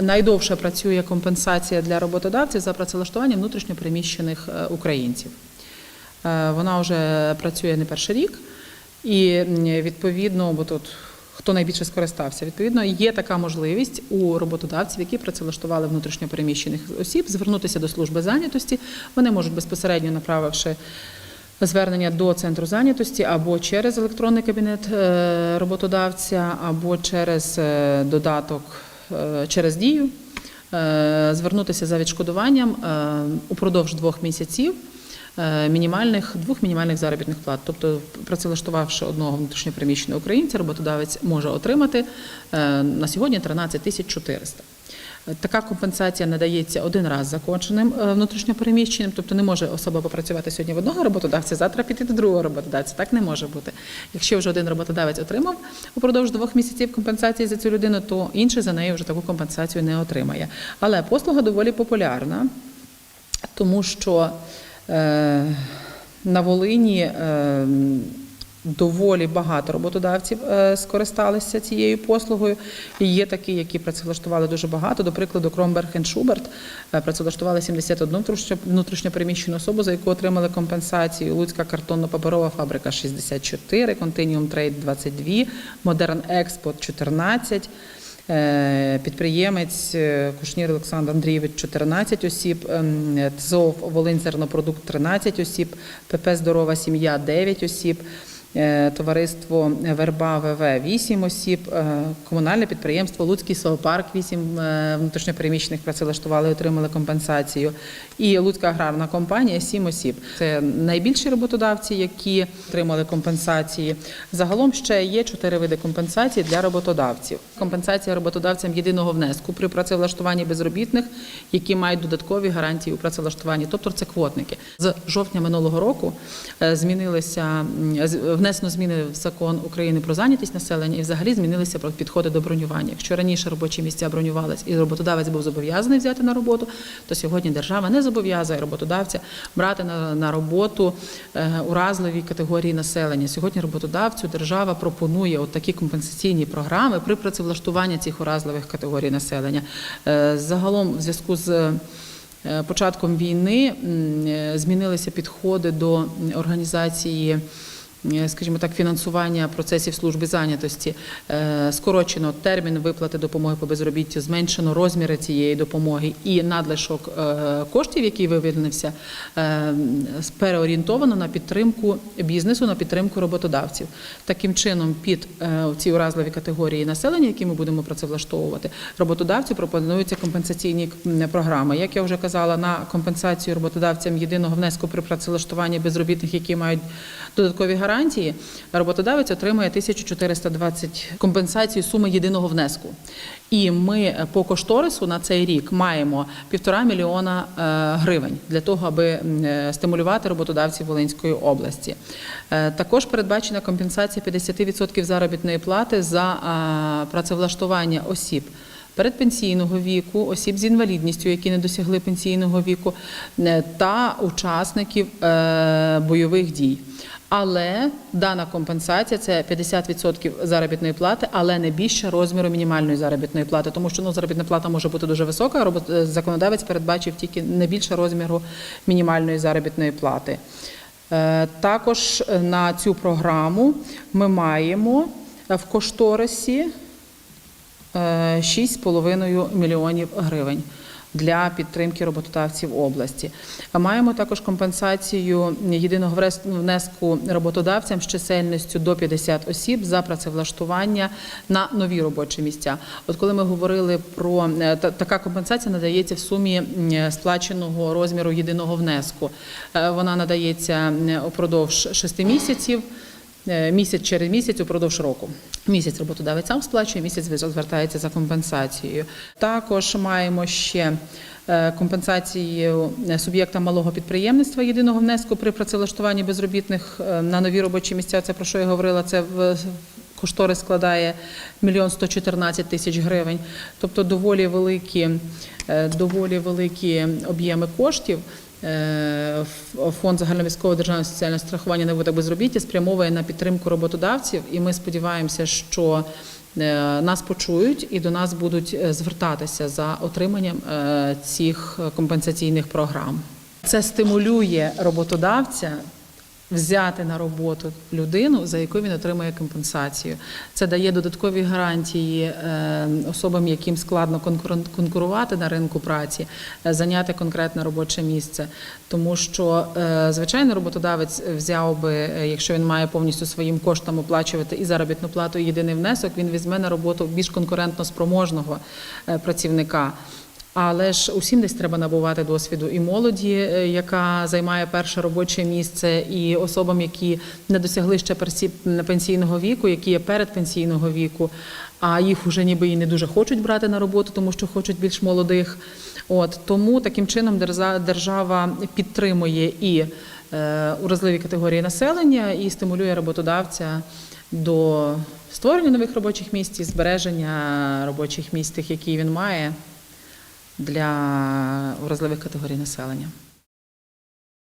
Найдовше працює компенсація для роботодавців за працевлаштування внутрішньопереміщених е, українців. Е, Вона вже працює не перший рік, і відповідно, бо тут хто найбільше скористався, відповідно, є така можливість у роботодавців, які працевлаштували внутрішньопереміщених осіб, звернутися до служби зайнятості. Вони можуть безпосередньо направивши. Звернення до центру зайнятості або через електронний кабінет е, роботодавця, або через додаток через дію, е, звернутися за відшкодуванням е, упродовж двох місяців е, мінімальних двох мінімальних заробітних плат. Тобто, працевлаштувавши одного внутрішньопереміщеного українця, роботодавець може отримати е, на сьогодні 13 тисяч 400. Така компенсація надається один раз законченим е, внутрішньопереміщеним, тобто не може особа попрацювати сьогодні в одного роботодавця, завтра піти до другого роботодавця. Так не може бути. Якщо вже один роботодавець отримав упродовж двох місяців компенсації за цю людину, то інший за нею вже таку компенсацію не отримає. Але послуга доволі популярна, тому що е, на Волині. Доволі багато роботодавців е, скористалися цією послугою. І є такі, які працевлаштували дуже багато. До прикладу, Кромберг і Шуберт е, працевлаштували 71 внутрішньопереміщену особу, за яку отримали компенсацію. Луцька картонно-паперова фабрика 64, Continuum Trade 22, Modern Export 14. Е, Підприємець Кушнір Олександр Андрійович 14 осіб, ем, ТЗОВ Волинь Зернопродукт 13 осіб, ПП Здорова сім'я 9 осіб, товариство Верба ВВ 8 осіб, е, комунальне підприємство Луцький зоопарк 8 е, внутрішньопереміщених працевлаштували і отримали компенсацію. І Луцька аграрна компанія 7 осіб. Це найбільші роботодавці, які отримали компенсації. Загалом ще є чотири види компенсації для роботодавців. Компенсація роботодавцям єдиного внеску при працевлаштуванні безробітних, які мають додаткові гарантії у працевлаштуванні, тобто це квотники. З жовтня минулого року е, змінилися внесено зміни в закон України про зайнятість населення і взагалі змінилися підходи до бронювання. Якщо раніше робочі місця бронювались і роботодавець був зобов'язаний взяти на роботу, то сьогодні держава не зобов'язує роботодавця брати на, на роботу е, уразливі категорії населення. Сьогодні роботодавцю держава пропонує от такі компенсаційні програми при працевлаштуванні цих уразливих категорій населення. Е, Загалом, в зв'язку з е, початком війни змінилися підходи до організації. Е, Скажімо так, фінансування процесів служби зайнятості Е, скорочено термін виплати допомоги по безробіттю, зменшено розміри цієї допомоги і надлишок е, коштів, який вивільнився, переорієнтовано на підтримку бізнесу, на підтримку роботодавців. Таким чином, під ці уразливі категорії населення, які ми будемо працевлаштовувати, роботодавцю пропонуються компенсаційні програми. Як я вже казала, на компенсацію роботодавцям єдиного внеску при працевлаштуванні безробітних, які мають додаткові гарантії, роботодавець отримує 1420 компенсацію суми єдиного внеску. І ми е, по кошторису на цей рік маємо півтора мільйона е, гривень для того, аби е, стимулювати роботодавців Волинської області. Також передбачена компенсація 50% заробітної плати за працевлаштування осіб. Передпенсійного віку, осіб з інвалідністю, які не досягли пенсійного віку, е, та учасників е, бойових дій. Але дана компенсація це 50% заробітної плати, але не більше розміру мінімальної заробітної плати, тому що ну заробітна плата може бути дуже висока. а е, законодавець передбачив тільки не більше розміру мінімальної заробітної плати. Також на цю програму ми маємо в кошторисі 6,5 мільйонів гривень для підтримки роботодавців області. Маємо також компенсацію єдиного внеску роботодавцям з чисельністю до 50 осіб за працевлаштування на нові робочі місця. От коли ми говорили про е, та- така компенсація надається в сумі сплаченого розміру єдиного внеску. Е, Вона надається упродовж 6 місяців. Е, місяць через місяць упродовж року. Місяць роботодавець сам сплачує, місяць звертається за компенсацією. Також маємо ще е, компенсацію е, суб'єктам малого підприємництва єдиного внеску при працевлаштуванні безробітних на нові робочі місця. Це про що я говорила. Це в кошторис складає мільйон 114 тисяч гривень. Тобто доволі великі, доволі великі об'єми коштів. Е, Фонд загальновійськового державного соціального страхування на випадок безробіття спрямовує на підтримку роботодавців, і ми сподіваємося, що е, нас почують і до нас будуть е, звертатися за отриманням цих компенсаційних програм. Це стимулює роботодавця взяти на роботу людину, за яку він отримує компенсацію. Це дає додаткові гарантії е, особам, яким складно конкурувати на ринку праці, е, зайняти конкретне робоче місце. Тому що, е, звичайно, роботодавець взяв би, якщо він має повністю своїм коштом оплачувати і заробітну плату, і єдиний внесок, він візьме на роботу більш конкурентно спроможного працівника. Але ж усім десь треба набувати досвіду і молоді, е, яка займає перше робоче місце, і особам, які не досягли ще пенсійного віку, які є перед пенсійного віку, а їх вже ніби і не дуже хочуть брати на роботу, тому що хочуть більш молодих. От тому таким чином держава підтримує і е, уразливі категорії населення і стимулює роботодавця до створення нових робочих місць і збереження робочих місць, тих, які він має для вразливих категорій населення.